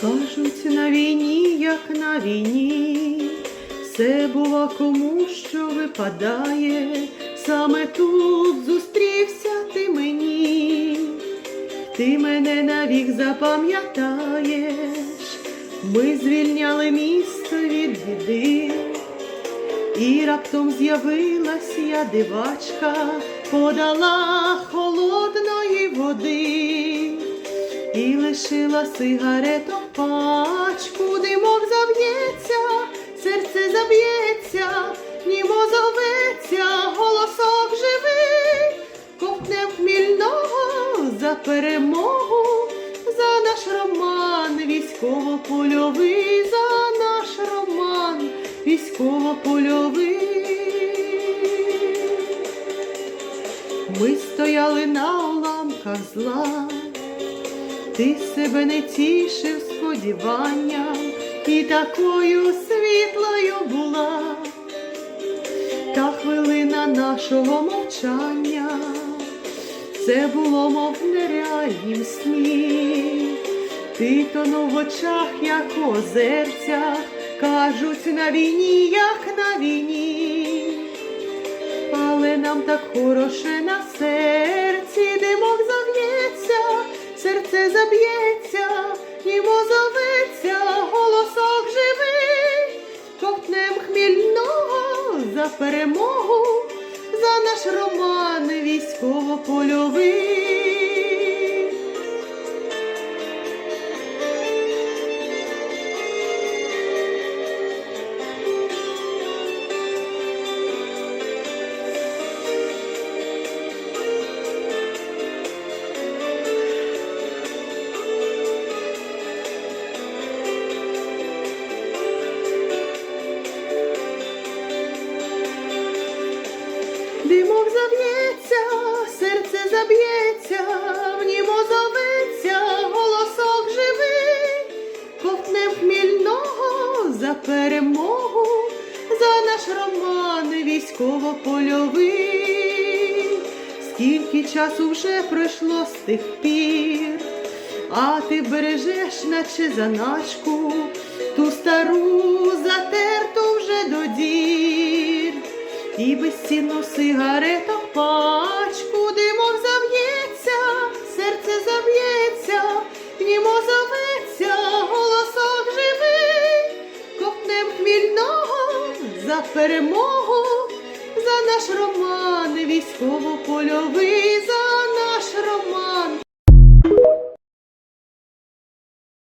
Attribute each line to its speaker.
Speaker 1: Кажуть, на війні, як на війні, все бува кому що випадає, саме тут зустрівся ти мені, ти мене навік запам'ятаєш, ми звільняли місто від біди, і раптом з'явилась я дивачка, подала холодної води. І лишила сигаретом пачку, димок зав'ється, серце заб'ється, німо зоветься, голосок живий, ковтнем хмільного за перемогу, за наш роман, військово-польовий, за наш роман, військово-польовий. Ми стояли на уламках зла. Ти себе не тішив сподіванням, і такою світлою була. Та хвилина нашого мовчання, це було, мов нереальнім сні, ти тонув в очах, як озерцях, кажуть на війні, як на війні, але нам так хороше на серці, димок зав'ється серце заб'ється, і мозоветься, голосок живий, ковтнем хмільного за перемогу, за наш роман військово-польовий. Заб'ється, в німо зоветься, голосок живий, ковтнем хмільного за перемогу, за наш роман військово-польовий. Скільки часу вже пройшло з тих пір, а ти бережеш, наче заначку, ту стару безцінну сигарету пачку димом зав'ється, серце зав'ється, німо зоветься, голосок живий, копнем хмільного за перемогу, за наш роман військово-польовий,